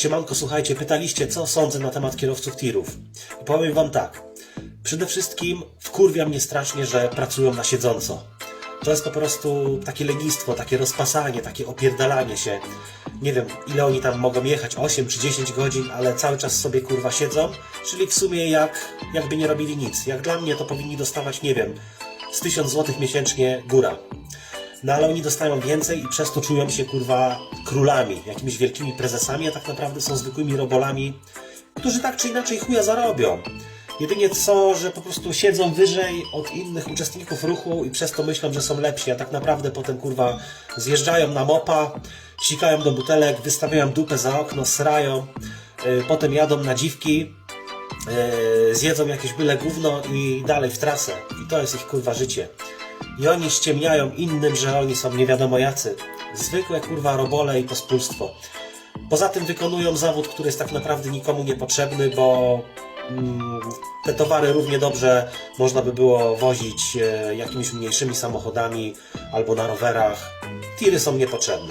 Siemanko, słuchajcie, pytaliście, co sądzę na temat kierowców tirów. I powiem wam tak. Przede wszystkim wkurwia mnie strasznie, że pracują na siedząco. To jest po prostu takie lenistwo, takie rozpasanie, takie opierdalanie się. Nie wiem, ile oni tam mogą jechać, 8 czy 10 godzin, ale cały czas sobie kurwa siedzą, czyli w sumie jak, jakby nie robili nic. Jak dla mnie to powinni dostawać, nie wiem, z 1000 zł miesięcznie góra. No ale oni dostają więcej i przez to czują się kurwa królami, jakimiś wielkimi prezesami, a tak naprawdę są zwykłymi robolami, którzy tak czy inaczej chuja zarobią. Jedynie co, że po prostu siedzą wyżej od innych uczestników ruchu i przez to myślą, że są lepsi, a tak naprawdę potem kurwa zjeżdżają na mopa, sikają do butelek, wystawiają dupę za okno, srają, yy, potem jadą na dziwki, yy, zjedzą jakieś byle gówno i dalej w trasę. I to jest ich kurwa życie. I oni ściemniają innym, że oni są nie wiadomo jacy. Zwykłe kurwa robole i pospólstwo. Poza tym wykonują zawód, który jest tak naprawdę nikomu niepotrzebny, bo mm, te towary równie dobrze można by było wozić e, jakimiś mniejszymi samochodami albo na rowerach. Tiry są niepotrzebne.